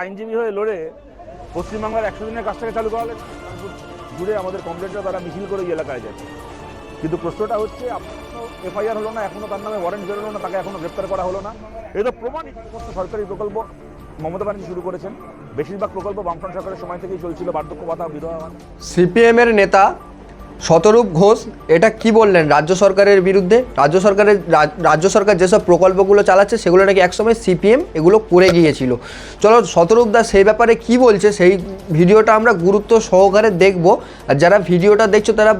আইনজীবী হয়ে লড়ে পশ্চিমবাংলার একশো দিনের কাজটাকে চালু করালেন জুড়ে আমাদের কমপ্লেন্টরা তারা মিছিল করে এলাকায় যাচ্ছে কিন্তু প্রশ্নটা হচ্ছে, এফআইআর হলো না, এখনও তার নামে ওয়ারেন্ট বেরোলো না, তাকে এখনও গ্রেপ্তার করা হলো না। এই তো প্রমাণিত সরকারি প্রকল্প মমতা ব্যানার্জি শুরু করেছেন। বেশিরভাগ প্রকল্প বামফ্রন্ট সরকারের সময় থেকেই চলছিল, বার্ধক্য ভাতা, বিধবা। সিপিএমের নেতা শতরূপ ঘোষ, এটা কি বললেন? রাজ্য সরকারের বিরুদ্ধে? রাজ্য সরকারের রাজ্য সরকার যেসব প্রকল্পগুলো চালাচ্ছে, সেগুলো নাকি একসময় সিপিএম এগুলো করে গিয়েছিল। চলো, শতরূপ দাস সেই ব্যাপারে কি বলছে, সেই ভিডিওটা আমরা গুরুত্ব সহকারে দেখব। আর যারা ভিডিওটা দেখছ, তারা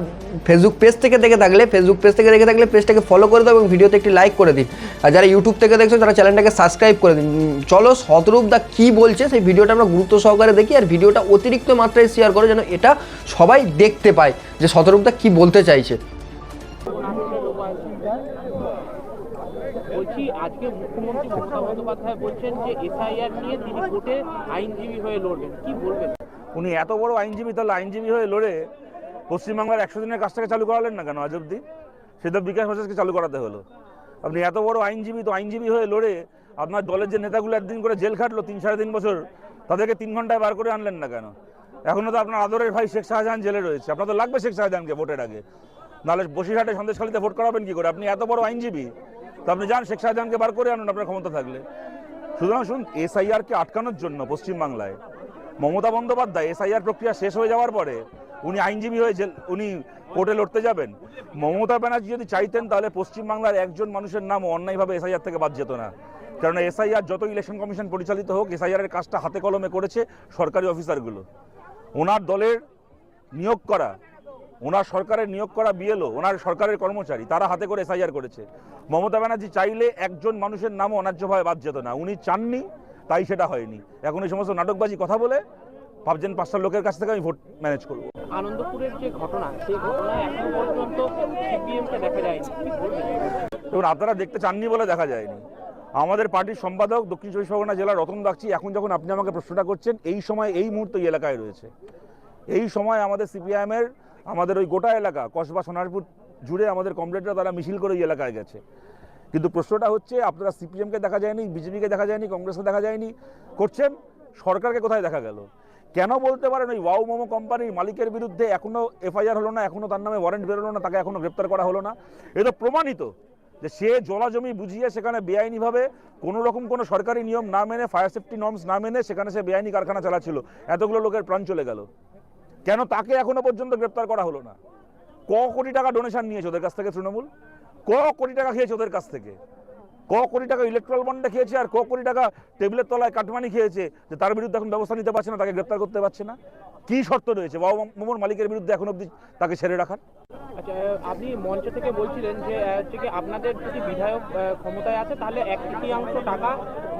ফেসবুক পেজ থেকে দেখে থাকলে ফেসবুক পেজ থেকে দেখে থাকলে পেজটাকে ফলো করে দাও এবং ভিডিওতে একটি লাইক করে দিন আর যারা ইউটিউব থেকে দেখছ তারা চ্যানেলটাকে সাবস্ক্রাইব করে দিন চলো শতরূপ দা কী বলছে সেই ভিডিওটা আমরা গুরুত্ব সহকারে দেখি আর ভিডিওটা অতিরিক্ত মাত্রায় শেয়ার করো যেন এটা সবাই দেখতে পায় যে শতরূপ দা কী বলতে চাইছে। বলছি আজকে মুখ্যমন্ত্রী মমতা বন্দ্যোপাধ্যায় বলছেন যে এসআইআর নিয়ে তিনি কোর্টে আইনজীবী হয়ে লড়বেন। কি বলবেন? উনি এত বড় আইনজীবী তাহলে আইনজীবী হয়ে লড়ে? পশ্চিমবাংলার একশো দিনের কাজটাকে চালু করালেন না কেন আজ অব্দি সেটা বিকাশ প্রসেসকে চালু করাতে হলো। আপনি এত বড় আইনজীবী, তো আইনজীবী হয়ে লড়ে আপনার দলের যে নেতাগুলো একদিন করে জেল খাটলো, তিন সাড়ে তিন বছর, তাদেরকে তিন ঘন্টায় বার করে আনলেন না কেন? এখনও তো আপনার আদরের ভাই শেখ শাহজাহান জেলে রয়েছে। আপনার তো লাগবে শেখ শাহজাহানকে ভোটের আগে। নাহলে বসিরহাটে সন্দেশখালীতে ভোট করাবেন কি করে? আপনি এত বড় আইনজীবী, তো আপনি যান শেখ শাহজাহানকে বার করে আনুন আপনার ক্ষমতা থাকলে। সুতরাং শুনুন, এসআইআরকে আটকানোর জন্য পশ্চিমবাংলায় মমতা বন্দ্যোপাধ্যায় এসআইআর প্রক্রিয়া শেষ হয়ে যাওয়ার পরে উনি আইনজীবী হয়ে উনি কোর্টে লড়তে যাবেন। মমতা ব্যানার্জি যদি চাইতেন, তাহলে পশ্চিমবাংলার একজন মানুষের নাম অন্যায়ভাবে এসআইআর থেকে বাদ যেত না। কারণ এসআইআর যত ইলেকশন কমিশন পরিচালিত হোক এসআইআর এর কাজটা হাতে কলমে করেছে সরকারি অফিসারগুলো। ওনার দলের নিয়োগ করা, ওনার সরকারের নিয়োগ করা বিএলও ওনার সরকারের কর্মচারী, তারা হাতে করে এসআইআর করেছে। মমতা ব্যানার্জি চাইলে একজন মানুষের নামও অন্যায্যভাবে বাদ যেত না। উনি চাননি, তাই সেটা হয়নি। এখন এই সমস্ত নাটকবাজি কথা বলে ভাবছেন পাঁচটা লোকের কাছ থেকে আমি ভোট ম্যানেজ করব। আনন্দপুরের যে ঘটনা সেই এখনও পর্যন্ত সিপিএমকে দেখা যায়নি। আপনারা দেখতে চাননি বলে দেখা যায়নি। আমাদের পার্টির সম্পাদক দক্ষিণ চব্বিশ পরগনা জেলার রতন বাগচি এখন যখন আপনি আমাকে প্রশ্নটা করছেন এই সময় এই মুহূর্তে এই এলাকায় রয়েছে। এই সময় আমাদের সিপিআইএমের আমাদের ওই গোটা এলাকা কসবা সোনারপুর জুড়ে আমাদের কমরেডরা তারা মিছিল করে ওই এলাকায় গেছে। কিন্তু প্রশ্নটা হচ্ছে আপনারা সিপিএমকে দেখা যায়নি বিজেপিকে দেখা যায়নি কংগ্রেসকে দেখা যায়নি করছেন? সরকারকে কোথায় দেখা গেল? কেন বলতে পারেন ওই ওয়াও মোমো কোম্পানির মালিকের বিরুদ্ধে এখনও এফআইআর হলো না, এখনও তার নামে ওয়ারেন্ট বেরোলো না, তাকে এখনও গ্রেপ্তার করা হলো না? এ তো প্রমাণিত যে সে জলা জমি বুঝিয়ে সেখানে বেআইনিভাবে কোনো রকম কোনো সরকারি নিয়ম না মেনে ফায়ার সেফটি নর্মস না মেনে সেখানে সে বেআইনি কারখানা চালাচ্ছিল। এতগুলো লোকের প্রাণ চলে গেল। কেন তাকে এখনও পর্যন্ত গ্রেপ্তার করা হলো না? ক কোটি টাকা ডোনেশন নিয়েছে ওদের কাছ থেকে তৃণমূল? ক কোটি টাকা খেয়েছে ওদের কাছ থেকে? ক কোটি টাকা ইলেকট্রাল বন্ডে খেয়েছে আর ক কোটি টাকা টেবিলের তলায় কাটমানি খেয়েছে যে তার বিরুদ্ধে এখন ব্যবস্থা নিতে পারছে না তাকে গ্রেপ্তার করতে পারছে না। কি শর্ত রয়েছে? বাবা মোমোর মালিকের বিরুদ্ধে এখন অবধি তাকে ছেড়ে রাখার? আচ্ছা আপনি মঞ্চ থেকে বলছিলেন যে আহ, হচ্ছে কি আপনাদের যদি বিধায়ক ক্ষমতায় আছে তাহলে এক তৃতীয়াংশ টাকা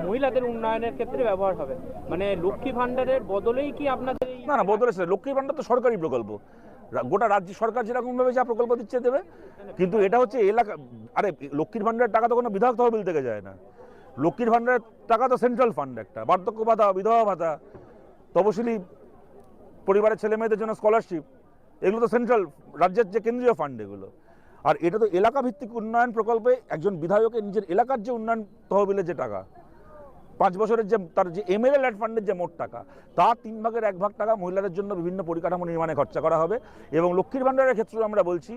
মহিলাদের উন্নয়নের ক্ষেত্রে ব্যবহার হবে। মানে লক্ষ্মী ভান্ডারের বদলেই কি আপনাদের না না বদলেছে লক্ষ্মী ভাণ্ডার তো সরকারি প্রকল্প। গোটা রাজ্য সরকার যেরকম ভাবে যা প্রকল্প দিচ্ছে দেবে, কিন্তু এটা হচ্ছে এলাকা আরে, লক্ষ্মীর ভাণ্ডারের টাকা তো কোনো বিধায়ক তহবিল থেকে যায় না। লক্ষ্মীর ভাণ্ডারের টাকা তো সেন্ট্রাল ফান্ড একটা, বার্ধক্য ভাতা, বিধবা ভাতা, তপশিলি পরিবারের ছেলে মেয়েদের জন্য স্কলারশিপ এগুলো তো সেন্ট্রাল রাজ্যের যে কেন্দ্রীয় ফান্ড এগুলো। আর এটা তো এলাকা ভিত্তিক উন্নয়ন প্রকল্পে একজন বিধায়কের নিজের এলাকার যে উন্নয়ন তহবিলের যে টাকা পাঁচ বছরের যে তার যে এমএলএ ল্যান্ড ফান্ডের যে মোট টাকা, তার তিন ভাগের এক ভাগ টাকা মহিলাদের জন্য বিভিন্ন পরিকাঠামো নির্মাণে খরচা করা হবে এবং লক্ষ্মীর ভাণ্ডারের ক্ষেত্রে আমরা বলছি,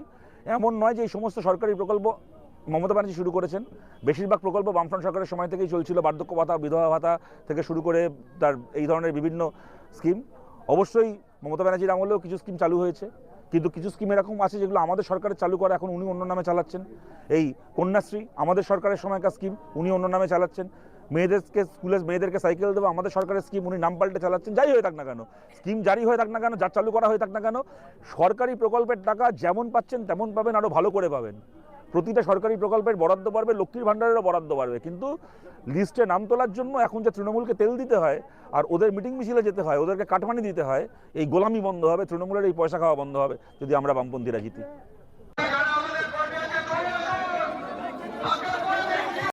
এমন নয় যে এই সমস্ত সরকারি প্রকল্প মমতা ব্যানার্জি শুরু করেছেন। বেশিরভাগ প্রকল্প বামফ্রন্ট সরকারের সময় থেকেই চলছিল, বার্ধক্য ভাতা, বিধবা ভাতা থেকে শুরু করে তার এই ধরনের বিভিন্ন স্কিম অবশ্যই মমতা ব্যানার্জির আমলেও কিছু স্কিম চালু হয়েছে, কিন্তু কিছু স্কিম এরকম আছে যেগুলো আমাদের সরকারের চালু করা, এখন উনি অন্য নামে চালাচ্ছেন। এই কন্যাশ্রী আমাদের সরকারের সময়কার স্কিম উনি অন্য নামে চালাচ্ছেন। মেয়েদেরকে স্কুলে মেয়েদেরকে সাইকেল দেবো, আমাদের সরকারের স্কিম উনি নাম পাল্টে চালাচ্ছেন, যাই হয়ে থাক না কেন। স্কিম জারি হয়ে থাক না কেন, যা চালু করা হয়ে থাক না কেন, সরকারি প্রকল্পের টাকা যেমন পাচ্ছেন, তেমন পাবেন আরও ভালো করে পাবেন। প্রতিটা সরকারি প্রকল্পের বরাদ্দ বাড়বে, লক্ষ্মীর ভাণ্ডারেরও বরাদ্দ বাড়বে। কিন্তু লিস্টে নাম তোলার জন্য এখন যে তৃণমূলকে তেল দিতে হয়, আর ওদের মিটিং মিছিলে যেতে হয়, ওদেরকে কাটমানি দিতে হয়, এই গোলামি বন্ধ হবে, তৃণমূলের এই পয়সা খাওয়া বন্ধ হবে, যদি আমরা বামপন্থীরা জিতি।